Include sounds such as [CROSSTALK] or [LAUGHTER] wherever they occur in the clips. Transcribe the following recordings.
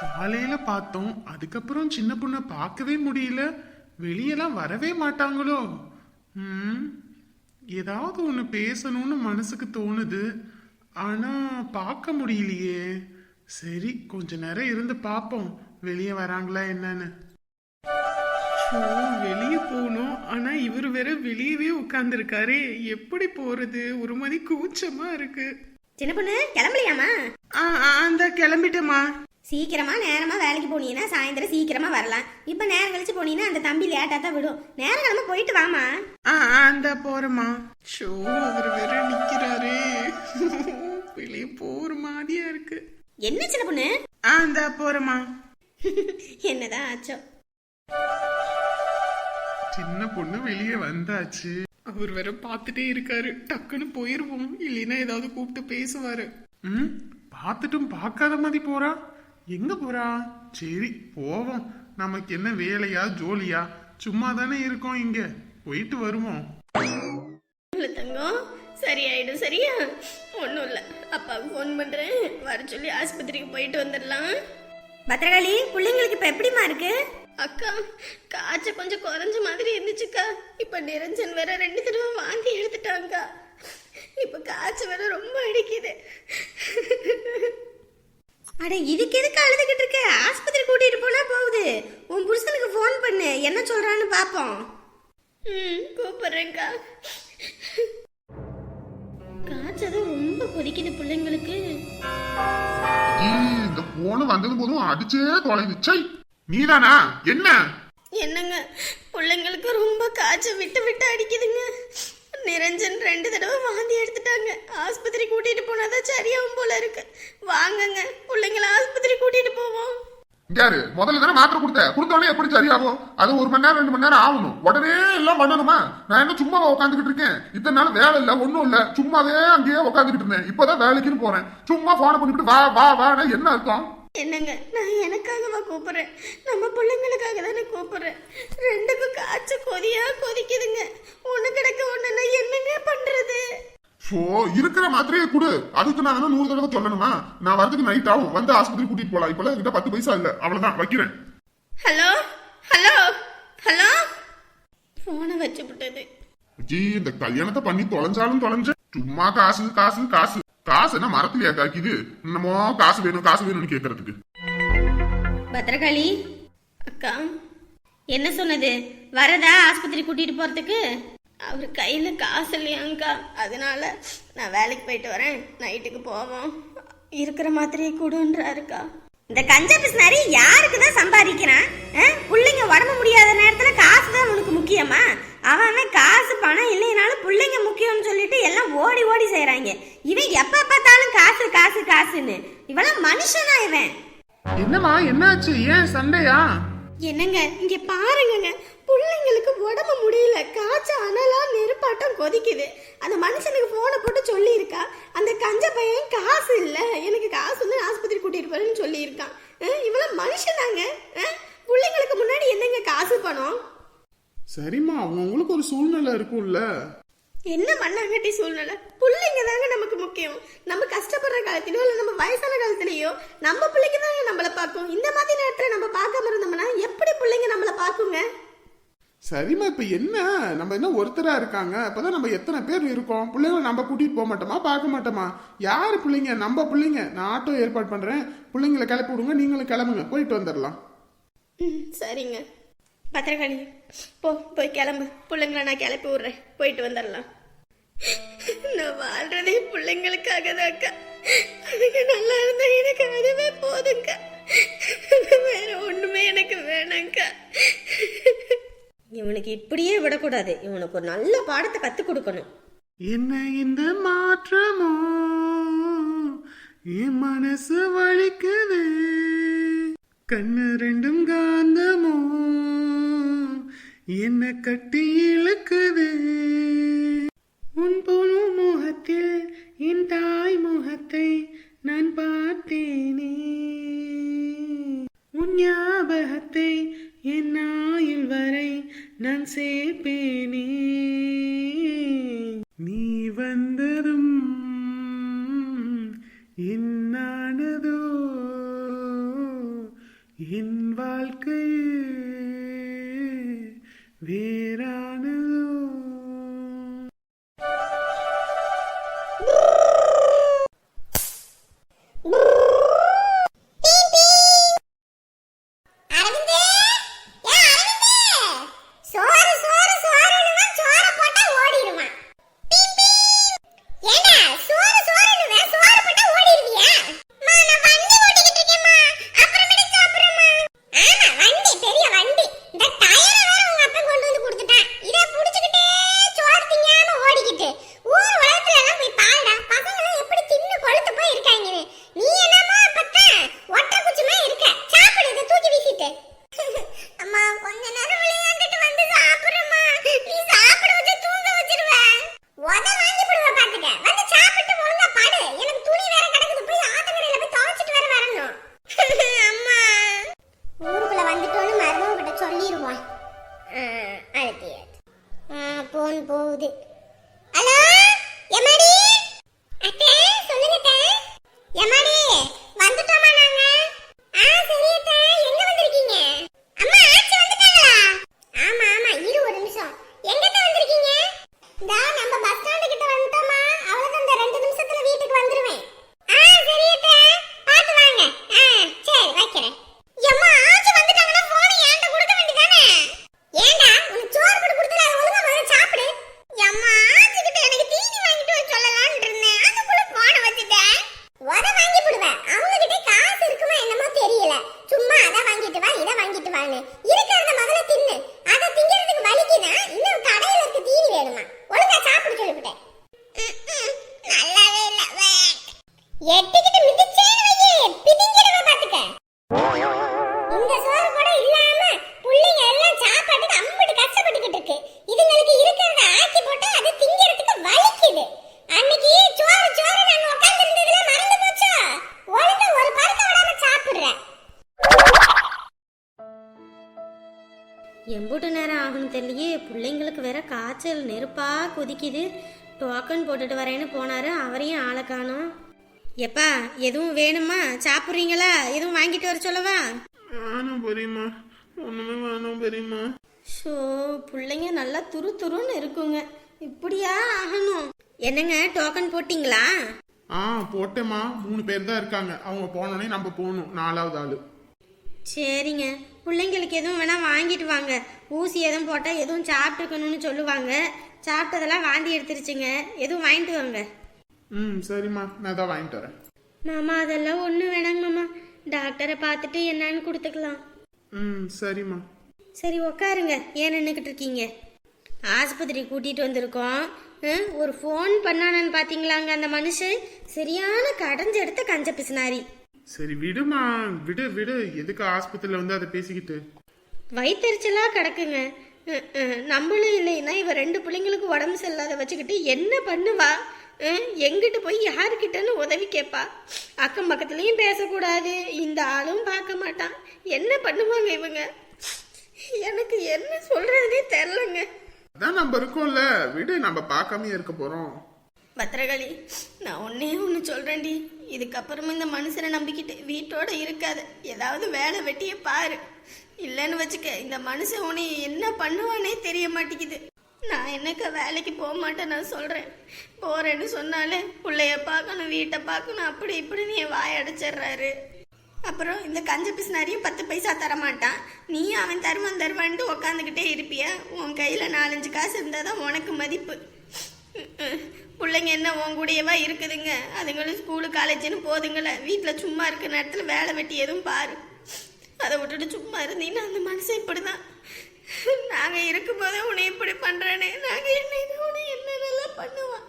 காலையில பார்த்தோம். அதுக்கப்புறம் சின்ன பொண்ணை பார்க்கவே முடியல. வெளியெல்லாம் வரவே மாட்டாங்களோ? ம் ஏதாவது ஒன்று பேசணும்னு மனசுக்கு தோணுது. ஆனா பார்க்க முடியலையே. சரி கொஞ்ச நேரம் இருந்து பார்ப்போம். வெளியே வராங்களா என்னன்னு. வெளியே போகணும் ஆனா இவர் வேற வெளியவே உட்கார்ந்துருக்காரே. எப்படி போறது? ஒரு மாதிரி கூச்சமா இருக்கு. சின்ன பொண்ணு கிளம்பலையாமா அந்த கிளம்பிட்டேம்மா. சீக்கிரமா நேரமா வேலைக்கு போனீங்கன்னா சாயந்தரம் சீக்கிரமா வரலாம். இப்ப நேரம் கழிச்சு போனீங்கன்னா அந்த தம்பி லேட்டா தான் விடும். நேரம் கிளம்ப போயிட்டு வாமா ஆ அந்த போறேம்மா. ஷோ அவர் வேற நிக்கிறாரே. வெளியே போற மாதிரியா இருக்கு. என்ன சின்ன பொண்ணு? ஆ அந்த போறேம்மா. என்னதான் ஆச்சோ. சின்ன பொண்ணு வெளியே வந்தாச்சு. அவர் வேற பார்த்துட்டே இருக்காரு. டக்குன்னு போயிருவோம். இல்லைன்னா ஏதாவது கூப்பிட்டு பேசுவாரு. ம்? பார்த்துட்டும் பார்க்காத மாதிரி போறா. எங்க போறா? சரி போவோம். நமக்கு என்ன வேலையா ஜோலியா? சும்மா தானே இருக்கோம் இங்க. போயிட்டு வருவோம். இல்ல தங்கம் சரியாயிடும் சரியா? ஒன்றும் இல்லை. அப்பாவுக்கு ஃபோன் பண்ணுறேன் வர சொல்லி ஆஸ்பத்திரிக்கு போயிட்டு வந்துடலாம். பத்திரகாளி பிள்ளைங்களுக்கு இப்போ எப்படிமா இருக்கு? அக்கா காய்ச்சல் கொஞ்சம் குறைஞ்ச மாதிரி இருந்துச்சுக்கா. இப்போ நிரஞ்சன் வேற ரெண்டு தடவை வாந்தி எடுத்துட்டாங்கக்கா. இப்போ காய்ச்சல் வேற ரொம்ப அடிக்குது. அட இதுக்கு எதுக்கு அழுதுகிட்டு இருக்க? ஆஸ்பத்திரி கூட்டிட்டு போனா போகுது. உன் புருஷனுக்கு ஃபோன் பண்ணு. என்ன சொல்றான்னு பாப்போம். ம் கூப்பிடுறேன்க்கா. காய்ச்சல் ரொம்ப கொதிக்குது பிள்ளைங்களுக்கு. இந்த போன வந்தது போதும் அடிச்சே தொலைது சை நீதானா? என்ன? என்னங்க பிள்ளைங்களுக்கு ரொம்ப காய்ச்சல் விட்டு விட்டு அடிக்குதுங்க. நிரஞ்சன் ரெண்டு தடவை வாந்தி எடுத்துட்டாங்க. ஆஸ்பத்திரி கூட்டிட்டு போனாதான் சரியாகும் போல இருக்கு. வாங்கங்க பிள்ளைங்கள ஆஸ்பத்திரி கூட்டிட்டு போவோம் யாரு? முதல்ல தானே மாத்திரை கொடுத்த கொடுத்தோடனே எப்படி சரியாகும் அது ஒரு மணி நேரம் ரெண்டு மணி நேரம் ஆகணும். உடனே எல்லாம் பண்ணணுமா? நான் என்ன சும்மா உட்காந்துக்கிட்டு இருக்கேன்? இத்தனை நாள் வேலை இல்லை ஒன்றும் இல்லை. சும்மாவே அங்கேயே உட்காந்துக்கிட்டு இருந்தேன். இப்போதான் வேலைக்குன்னு போறேன். சும்மா போன பண்ணிட்டு வா வா வானா என்ன அர்த்தம்? என்னங்க? நான் எனக்காகவா கூப்பிடுறேன்? நம்ம பிள்ளைங்களுக்காக தானே கூப்பிடுறேன். ரெண்டுக்கும் காய்ச்சல் கொதியா கொதிக்குதுங்க. ஒண்ணு கிடக்க ஒண்ணுன்னா என்னங்க பண்றது? ஸோ இருக்கிற மாத்திரையை கொடு. அதுக்கு நான் என்ன நூறு தடவை சொல்லணுமா? நான் வரதுக்கு நைட் ஆகும். வந்து ஆஸ்பத்திரி கூட்டிட்டு போலாம். இப்பெல்லாம் என்கிட்ட பத்து பைசா இல்ல. அவ்வளவுதான். வைக்கிறேன். ஹலோ? ஹலோ? ஹலோ? போனை வச்சு விட்டது ஜி இந்த கல்யாணத்தை பண்ணி தொலைஞ்சாலும் தொலைஞ்ச சும்மா காசு காசு காசு. காசு என்ன மரத்துலயா காக்கிது என்னமோ காசு வேணும் காசு வேணும்னு கேக்குறதுக்கு. பத்திரகாளி? அக்கா என்ன சொன்னது? வரதா? ஆஸ்பத்திரி கூட்டிட்டு போறதுக்கு? அவர் கையில காசு இல்லையாங்க்கா. அதனால நான் வேலைக்கு போயிட்டு வரேன். நைட்டுக்கு போவோம். இருக்கிற மாதிரியே கொடுன்றாருக்கா. இந்த கஞ்ச பிஸ்னாரி யாருக்கு தான் சம்பாதிக்கிறான்? புள்ளைங்க உடம்பு முடியாத நேரத்துல காசு தான் உனக்கு முக்கியமா? அவன் காசு பணம் இல்லைனாலும் பிள்ளைங்க முக்கியம்னு சொல்லிட்டு எல்லாம் ஓடி ஓடி செய்றாங்க. இவன் எப்ப பார்த்தாலும் காசு காசு காசுன்னு. இவெல்லாம் மனுஷனா இவன். என்னம்மா என்னாச்சு? ஏன் சண்டையா? என்னங்க இங்க பாருங்கங்க. பிள்ளைங்களுக்கு உடம்பு முடியல. காய்ச்ச அனலா நெருப்பாட்டம் கொதிக்குது. அந்த மனுஷனுக்கு போனை போட்டு சொல்லியிருக்கா. அந்த கஞ்ச பையன் காசு இல்ல. எனக்கு காசு வந்து ஆஸ்பத்திரி கூட்டிட்டு போறேன்னு சொல்லியிருக்கான். இவெல்லாம் மனுஷனாங்க பிள்ளைங்களுக்கு முன்னாடி என்னங்க காசு பணம்? சரிம்மா அவங்களுக்கு ஒரு சூழ்நிலை இருக்கும்ல. என்ன மண்ணாங்கட்டி சூழ்நிலை? பிள்ளைங்க தாங்க நமக்கு முக்கியம். நம்ம கஷ்டப்படுற காலத்திலயோ இல்லை நம்ம வயசான காலத்திலயோ நம்ம பிள்ளைங்க தாங்க நம்மளை பார்க்கும். இந்த மாதிரி நேரத்துல நம்ம பார்க்காம இருந்தோம்னா எப்படி பிள்ளைங்க நம்மளை பார்க்குங்க? சரிம்மா இப்போ என்ன? நம்ம என்ன ஒருத்தராக இருக்காங்க? அப்பதான் நம்ம எத்தனை பேர் இருக்கோம்? பிள்ளைங்களை நம்ம கூட்டிகிட்டு போக மாட்டோமா? பார்க்க மாட்டோமா? யார் பிள்ளைங்க? நம்ம பிள்ளைங்க. நான் ஆட்டோ ஏற்பாடு பண்ணுறேன் பிள்ளைங்களை கிளப்பி விடுங்க. நீங்களும் கிளம்புங்க. போயிட்டு வந்துடலாம். ம் சரிங்க. பத்திரகாளி போ போய் கிளம்பு. பிள்ளைங்கள நான் கிளப்பி விட்றேன். போயிட்டு வந்துடலாம். நான் வாழ்றதே பிள்ளைங்களுக்காக தான்க்கா. அதுங்க நல்லா இருந்தா எனக்கு அதுவே போதுங்க வேற ஒண்ணுமே எனக்கு வேணாங்க்கா இவனுக்கு இப்படியே விடக்கூடாது. இவனுக்கு ஒரு நல்ல பாடத்தை கற்றுக் கொடுக்கணும். என்ன இந்த மாற்றமோ? என் மனசு வலிக்குது. கண்ணு ரெண்டும் காந்தமோ? என்ன கட்டி இழுக்குது? உன் பொழு முகத்தில் என் தாய் முகத்தை நான் பார்த்தேனே. உன் ஞாபகத்தை என் ஆயுள் வரை நான் இதை இருக்கிறத முதல்ல தின்னு. அதை திங்கிறதுக்கு வலிக்குனா இன்னும் கடையில இருக்க தீனி வேணுமா? ஒழுங்கா சாப்பிட சொல்லிவிட்டேன் நல்லாவே இல்ல. எட்டிக்கிட்டு மிதிச்சேன்னு எம்பூட்டு நேரம் ஆகும்னு தெரியலையே. பிள்ளைங்களுக்கு வேற காய்ச்சல் நெருப்பா கொதிக்குது. டோக்கன் போட்டுட்டு வரேன்னு போனாரு. அவரையும் ஆளை காணோம். எப்பா எதுவும் வேணுமா? சாப்பிட்றீங்களா? எதுவும் வாங்கிட்டு வர சொல்லவா? வேணாம் பெரியம்மா. ஒண்ணுமே வேணாம் பெரியம்மா. ஷோ பிள்ளைங்க நல்லா துரு துருன்னு இருக்குங்க. இப்படியா ஆகணும்? என்னங்க டோக்கன் போட்டிங்களா? ஆ போட்டேம்மா. மூணு பேர் தான் இருக்காங்க. அவங்க போனோடனே நம்ம போகணும். நாலாவது ஆளு. சரிங்க. பிள்ளைங்களுக்கு எதுவும் வேணா வாங்கிட்டு வாங்க. ஊசி எதுவும் போட்டால் எதுவும் சாப்பிட்டுக்கணும்னு சொல்லுவாங்க. சாப்பிட்டதெல்லாம் வாந்தி எடுத்துருச்சுங்க. எதுவும் வாங்கிட்டு வாங்க. ம் சரிம்மா. நான் தான் வாங்கிட்டு வரேன். மாமா அதெல்லாம் ஒன்றும் வேணாங்க மாமா. டாக்டரை பார்த்துட்டு என்னன்னு கொடுத்துக்கலாம். ம் சரிம்மா. சரி உக்காருங்க. ஏன் நின்றுக்கிட்டு இருக்கீங்க? ஆஸ்பத்திரி கூட்டிகிட்டு வந்திருக்கோம். ஒரு ஃபோன் பண்ணானு பார்த்தீங்களாங்க அந்த மனுஷன்? சரியான கடைஞ்சு எடுத்த கஞ்ச பிசினாரி. சரி விடுமா. விடு விடு. எதுக்கு ஆஸ்பத்திரியில வந்து அதை பேசிக்கிட்டு? வயிற்றுச்சலா கிடக்குங்க. நம்மளும் இல்லைன்னா இவ ரெண்டு பிள்ளைங்களுக்கு உடம்பு சரியில்லாத வச்சுக்கிட்டு என்ன பண்ணுவா? எங்கிட்டு போய் யாருக்கிட்டன்னு உதவி கேட்பா அக்கம் பக்கத்துலயும் பேசக்கூடாது. இந்த ஆளும் பார்க்க மாட்டான். என்ன பண்ணுவாங்க இவங்க? எனக்கு என்ன சொல்றதுனே தெரிலங்க அதான் நம்ம இருக்கோம்ல. விடு நம்ம பார்க்காம இருக்க போறோம். பத்திரகாளி நான் ஒன்னே ஒன்று சொல்கிறேன்டி இதுக்கப்புறம் இந்த மனுஷனை நம்பிக்கிட்டு வீட்டோட இருக்காத. ஏதாவது வேலை வெட்டியே பாரு. இல்லைன்னு வச்சுக்க இந்த மனுஷன் உன்னை என்ன பண்ணுவானே தெரிய மாட்டேங்குது. நான் என்னக்கா வேலைக்கு போக மாட்டேன் நான் சொல்கிறேன் போகிறேன்னு சொன்னாலே பிள்ளைய பார்க்கணும் வீட்டை பார்க்கணும் அப்படி இப்படின்னு என் வாய் அடைச்சிடுறாரு. அப்புறம் இந்த கஞ்ச பிசினாரியும் பத்து பைசா தரமாட்டான். நீ அவன் தருவான் தருவான்ட்டு உக்காந்துக்கிட்டே இருப்பியா? உன் கையில் நாலஞ்சு காசு இருந்தால் தான் உனக்கு மதிப்பு. பிள்ளைங்க என்ன உன் கூடயேவா இருக்குதுங்க? அதுங்களும் ஸ்கூலு காலேஜ்னு போதுங்கள. வீட்டில் சும்மா இருக்க நேரத்தில் வேலை வெட்டி எதுவும் பாரு. அதை விட்டுட்டு சும்மா இருந்தீங்கன்னா அந்த மனுஷன் இப்படிதான். நாங்கள் இருக்கும்போதே உன்னை இப்படி பண்ணுறேனே நாங்கள் என்ன உன்னை என்னென்னலாம் பண்ணுவான்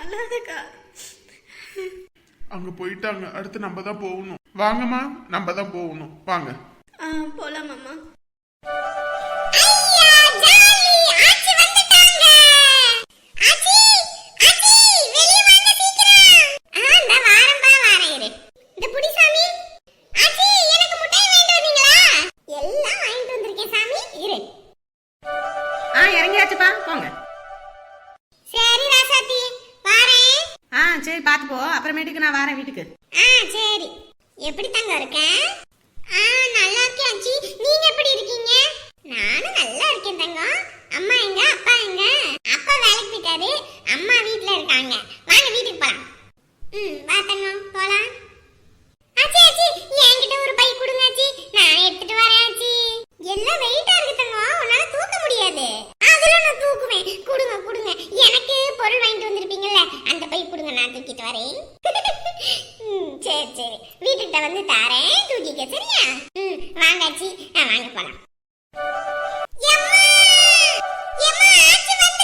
அல்லாதக்கா அங்க போயிட்டாங்க. அடுத்து நம்ம தான் போகணும். வாங்கம்மா நம்ம தான் போகணும். வாங்க. ஆ போகலாம் அம்மா வீட்ல இருக்காங்க. வாங்க வீட்டுக்கு போலாம். ம் வா தங்கம் போலாம். ஆச்சி ஆச்சி என்கிட்ட ஒரு பை கொடுங்க ஆச்சி. நான் எடுத்துட்டு வரேன் ஆச்சி. எல்லாம் வெயிட்டா இருக்கு தங்கம். உன்னால தூக்க முடியாது. அதெல்லாம் நான் தூக்குவேன். கொடுங்க கொடுங்க. எனக்கு பொருள் வாங்கிட்டு வந்திருப்பீங்கல்ல அந்த பை கொடுங்க நான் தூக்கிட்டு வரேன். [LAUGHS] ம், சரி சரி. வீட்டுக்கிட்ட வந்து தாரேன் தூக்கிக்க சரியா? ம் வாங்க ஆச்சி. ஆ, வாங்க போலாம். எம்மா! எம்மா, ஆச்சி வந்து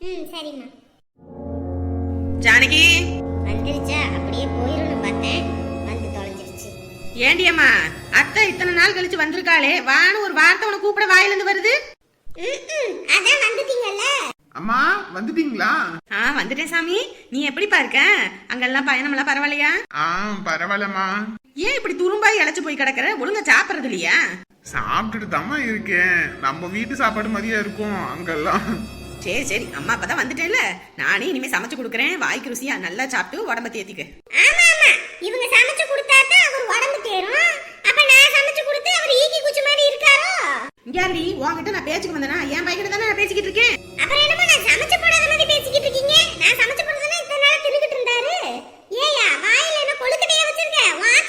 ம் சரிம்மா. ஜானகி? வந்துருச்சா? அப்படியே போயிடணும் பார்த்தேன். வந்து தொலைஞ்சிருச்சு. ஏண்டியம்மா அத்தை இத்தனை நாள் கழிச்சு வந்திருக்காளே. வான்னு ஒரு வார்த்தை உனக்கு கூப்பிட வாயில இருந்து வருது அதான் வந்துட்டீங்கல்ல. அம்மா வந்துட்டீங்களா? ஆ வந்துட்டேன் சாமி. நீ எப்படிப்பா இருக்க அங்கெல்லாம் பயணமெல்லாம் பரவாயில்லையா? ஆ பரவாயில்லம்மா. ஏன் இப்படி துரும்பாய் இழைச்சு போய் கிடக்குற? ஒழுங்கா சாப்பிடுறது இல்லையா? சாப்பிட்டுட்டு தாம்மா இருக்கேன். நம்ம வீட்டு சாப்பாடு மாதிரியா இருக்கும். அங்கெல்லாம் சரி சரி. அம்மா அப்பதான் வந்துட்டேன்ல. நானே இனிமே சமைச்சு கொடுக்குறேன். வாய்க்கு ருசியா நல்லா சாப்பிட்டு உடம்ப தேத்திக்க. ஆமா ஆமா. இவங்க சமைச்சு கொடுத்தா தான் அவர் உடம்பு தேரும். அப்ப நான் சமைச்சு கொடுத்து அவர் ஈக்கி குச்சி மாதிரி இருக்காரோ? இங்காண்டி உன்கிட்ட நான் பேச்சுக்கு வந்தேனா என் பையன் தானே நான் பேசிக்கிட்டு இருக்கேன். அப்புறம் என்னமோ நான் சமைச்சு போடாத மாதிரி பேசிக்கிட்டு இருக்கீங்க? நான் சமைச்சு போடுறதுனா இத்தனை நாளா தின்னுக்கிட்டு இருந்தாரு. ஏயா வாயில என்ன கொழுக்கட்டையா வச்சிருக்க? உன்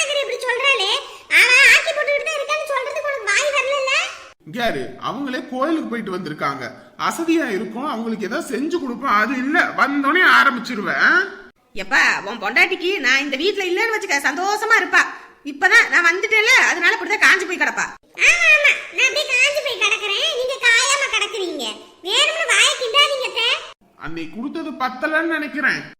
யாரு? அவங்களே கோயிலுக்கு போயிட்டு வந்திருக்காங்க. அசதியா இருக்கும். அவங்களுக்கு ஏதாவது செஞ்சு கொடுப்போம். அது இல்ல. வந்தோடனே ஆரம்பிச்சிருவேன். எப்பா உன் பொண்டாட்டிக்கு நான் இந்த வீட்ல இல்லைன்னு வச்சுக்க சந்தோஷமா இருப்பா. இப்பதான் நான் வந்துட்டேன்ல. அதனால இப்படிதான் காஞ்சு போய் கிடப்பா. ஆமா ஆமா. நான் அப்படியே காஞ்சு போய் கிடக்குறேன். நீங்க காயாம கிடக்குறீங்க. வேணும்னு வாயை கிண்டாதீங்க அத்தை. அன்னைக்கு கொடுத்தது பத்தலன்னு நினைக்கிறேன்.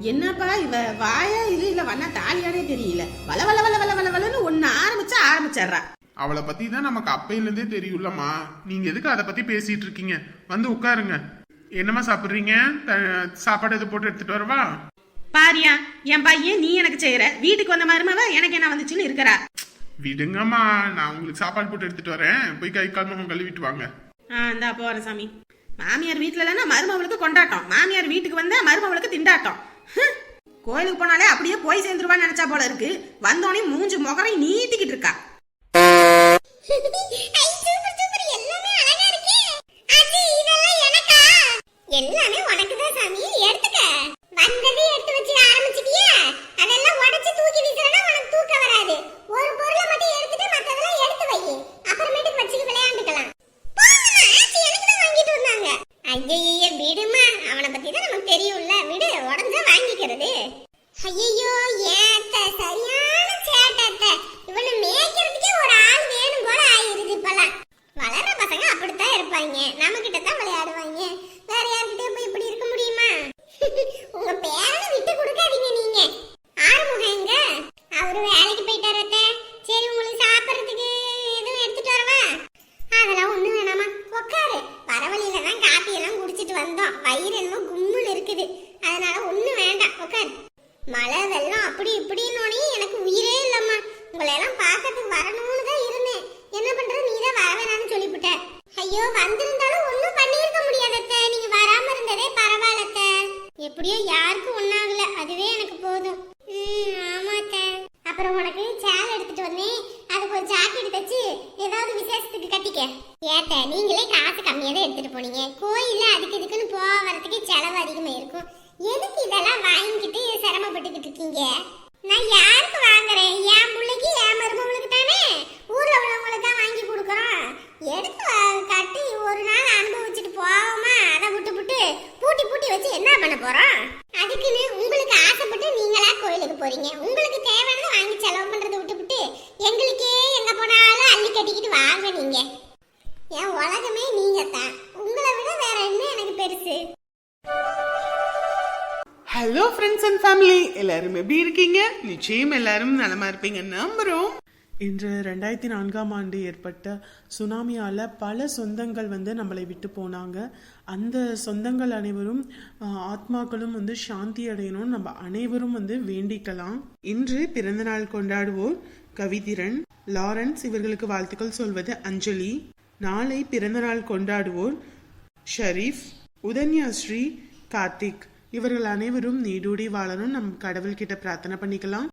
என்னப்பா இவ? வாயா இது இல்ல வண்ணா தாலியானே தெரியல. வள வள வள வள வள வளன்னு ஒண்ணு ஆரம்பிச்சா ஆரம்பிச்சிடுறா. அவளை பத்தி தான் நமக்கு அப்பையில இருந்தே தெரியும்லம்மா. நீங்க எதுக்கு அதை பத்தி பேசிட்டு இருக்கீங்க? வந்து உட்காருங்க. என்னம்மா சாப்பிடுறீங்க? சாப்பாடு எது போட்டு எடுத்துட்டு வரவா? பாரியா என் பையன் நீ எனக்கு செய்யற. வீட்டுக்கு வந்த மருமவ எனக்கு என்ன வந்துச்சுன்னு இருக்கிறா. விடுங்கம்மா நான் உங்களுக்கு சாப்பாடு போட்டு எடுத்துட்டு வரேன். போய் கை கால் முகம் கழுவிட்டு வாங்க. ஆ இந்தா போறேன் சாமி மாமியார் வீட்ல இல்லைன்னா மருமவளுக்கு கொண்டாட்டம். மாமியார் வீட்டுக்கு வந்தா மருமவளுக்கு திண்டாட்டம். கோயிலுக்கு போனாலே அப்படியே போய் சேர்ந்துருவான்னு நினைச்சா போல இருக்கு. வந்தோடனே மூஞ்சி முகரை நீட்டிக்கிட்டு இருக்கா. ஹாய் எல்லாரும் எப்படி இருக்கீங்க? நிச்சயம் எல்லாரும் நலமா இருப்பீங்க. நம்புறோம். இன்று ரெண்டாயிரத்தி நான்காம் ஆண்டு ஏற்பட்ட சுனாமியால் பல சொந்தங்கள் வந்து நம்மளை விட்டு போனாங்க. அந்த சொந்தங்கள் அனைவரும் ஆத்மாக்களும் வந்து சாந்தி அடையணும் நம்ம அனைவரும் வந்து வேண்டிக்கலாம். இன்று பிறந்தநாள் கொண்டாடுவோர் கவிதிரன் லாரன்ஸ் இவர்களுக்கு வாழ்த்துக்கள் சொல்வது அஞ்சலி. நாளை பிறந்தநாள் கொண்டாடுவோர் ஷரீஃப் உதன்யாஸ்ரீ கார்த்திக். இவர்கள் அனைவரும் நீடூடி வாழணும். நம் கடவுள்கிட்ட பிரார்த்தனை பண்ணிக்கலாம்.